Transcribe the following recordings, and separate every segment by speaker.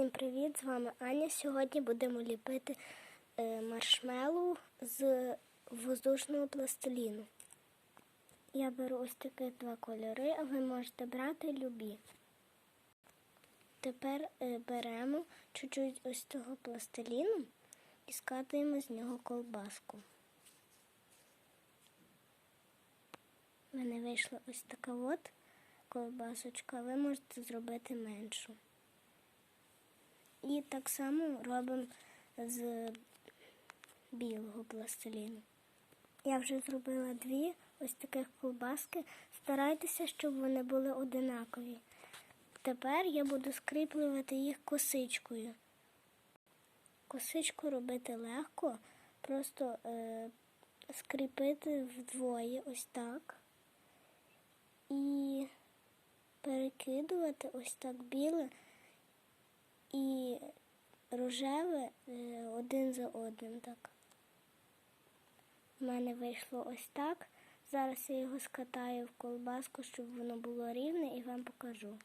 Speaker 1: Всім привіт! З вами Аня. Сьогодні будемо ліпити е, маршмеллоу з воздушного пластиліну. Я беру ось такі два кольори, а ви можете брати любі. Тепер е, беремо чуть-чуть ось того пластиліну і скатуємо з нього колбаску. У мене вийшла ось така от колбасочка, ви можете зробити меншу. І так само робимо з білого пластиліну. Я вже зробила дві ось таких колбаски. Старайтеся, щоб вони були одинакові. Тепер я буду скріплювати їх косичкою. Косичку робити легко, просто е, скріпити вдвоє ось так. І перекидувати ось так біле і рожеве е, один за одним так. У мене вийшло ось так. Зараз я його скатаю в колбаску, щоб воно було рівне і вам покажу.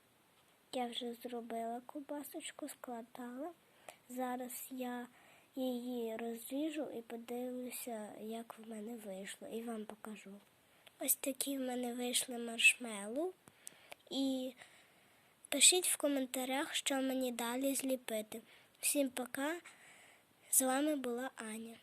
Speaker 1: Я вже зробила колбасочку, складала. Зараз я її розріжу і подивлюся, як в мене вийшло, і вам покажу. Ось такі в мене вийшли маршмеллоу. І Пишіть в коментарях, що мені далі зліпити. Всім пока. З вами була Аня.